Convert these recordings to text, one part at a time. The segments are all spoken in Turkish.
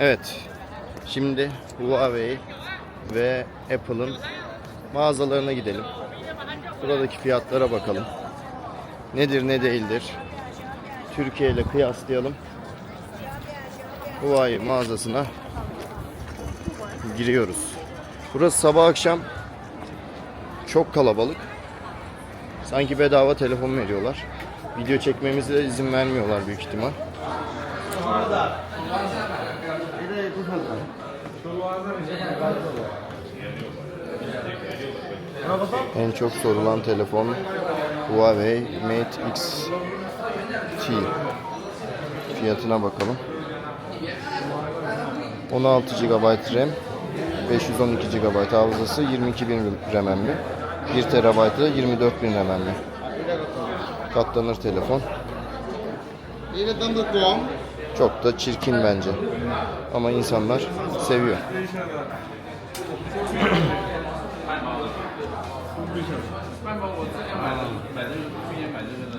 Evet. Şimdi Huawei ve Apple'ın mağazalarına gidelim. Buradaki fiyatlara bakalım. Nedir ne değildir. Türkiye ile kıyaslayalım. Huawei mağazasına giriyoruz. Burası sabah akşam çok kalabalık. Sanki bedava telefon veriyorlar. Video çekmemize izin vermiyorlar büyük ihtimal. En çok sorulan telefon Huawei Mate X T. Fiyatına bakalım. 16 GB RAM, 512 GB hafızası, 22.000 RAM'li. 1 TB da 24.000 RAM'li. Katlanır telefon. Çok da çirkin bence. Ama insanlar seviyor.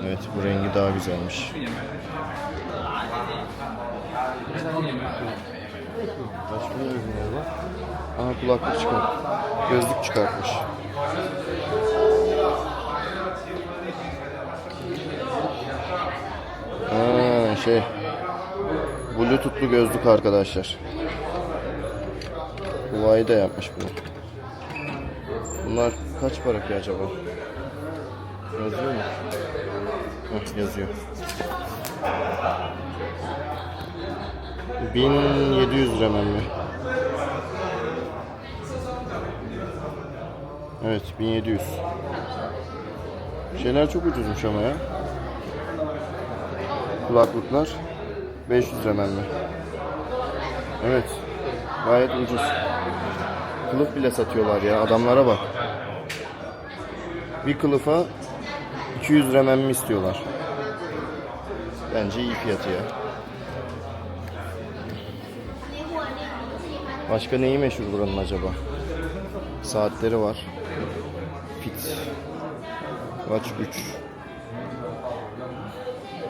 Evet bu rengi daha güzelmiş. Başka ne ürünler var? Aha kulaklık çıkart. Gözlük çıkartmış. Ha, şey. Bluetooth'lu gözlük arkadaşlar. Huawei de yapmış bunu. Bunlar kaç para ki acaba? Yazıyor mu? Heh, yazıyor. 1700 lira mi? Evet 1700. Şeyler çok ucuzmuş ama ya. Kulaklıklar 500 lira mi? Evet. Gayet ucuz. Kılıf bile satıyorlar ya. Adamlara bak. Bir kılıfa 200 lira mi istiyorlar. Bence iyi fiyatı ya. Başka neyi meşhur buranın acaba? Saatleri var. Fit. Watch 3.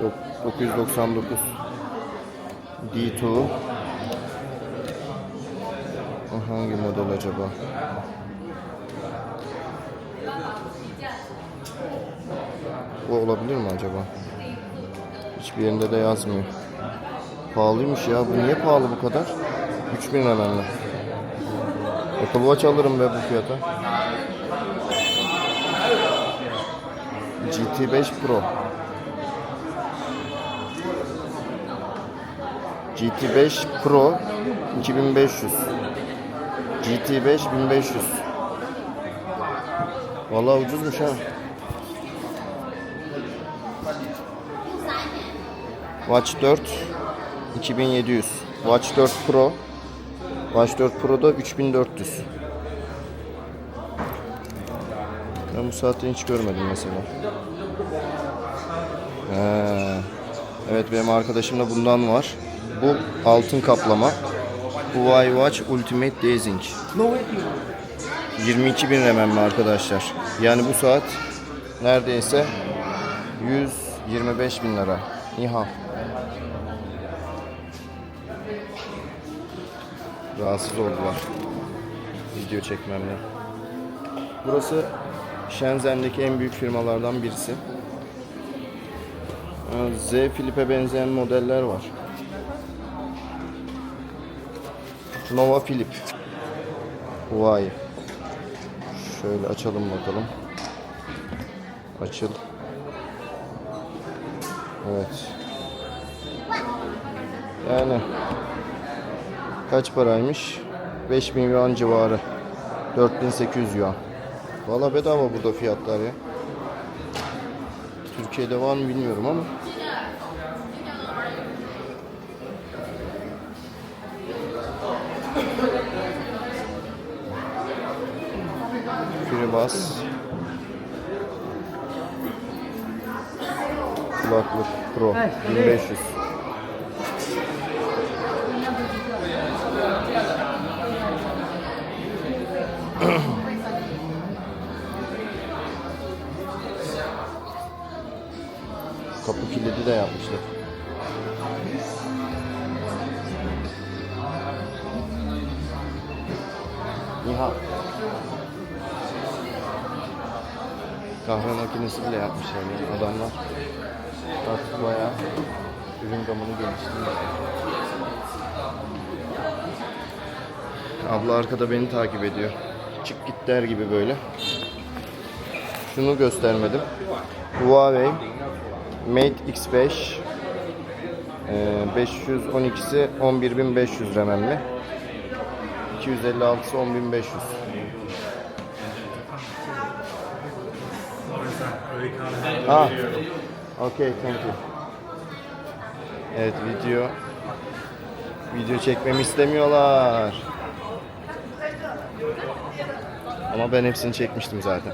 Dok- 999. D2. O hangi model acaba? Bu olabilir mi acaba? Hiçbir yerinde de yazmıyor. Pahalıymış ya. Bu niye pahalı bu kadar? 3000 lira bende. Apple Watch alırım be bu fiyata. GT5 Pro. GT5 Pro 2500. GT5 1500. Vallahi ucuzmuş ha. Watch 4 2700. Watch 4 Pro Watch 4 Pro'da 3400. Ben bu saatte hiç görmedim mesela. He. Evet benim arkadaşımda bundan var. Bu altın kaplama. Huawei Watch Ultimate Dazing. 22 bin RMM arkadaşlar. Yani bu saat neredeyse 125 bin lira. Niha. Rahatsız oldular. Video çekmemle. Burası Shenzhen'deki en büyük firmalardan birisi. Z Flip'e benzeyen modeller var. Nova Flip. Huawei. Şöyle açalım bakalım. Açıl. Evet. Yani kaç paraymış? 5000 yuan civarı. 4800 yuan. Valla bedava burada fiyatlar ya. Türkiye'de var mı bilmiyorum ama. zinciri bas. Kulaklık Pro 1500. Kapı kilidi de yapmışlar. Nihal. Kahve makinesi bile yapmışlar ya adamlar. Artık bayağı ürün gamını geliştirmiş. Abla arkada beni takip ediyor. Çık git der gibi böyle. Şunu göstermedim. Huawei Mate X5 ee, 512'si 11500 RAM'li. 256'sı 10500. Ah. Okay, thank you. Evet video video çekmemi istemiyorlar. Ama ben hepsini çekmiştim zaten.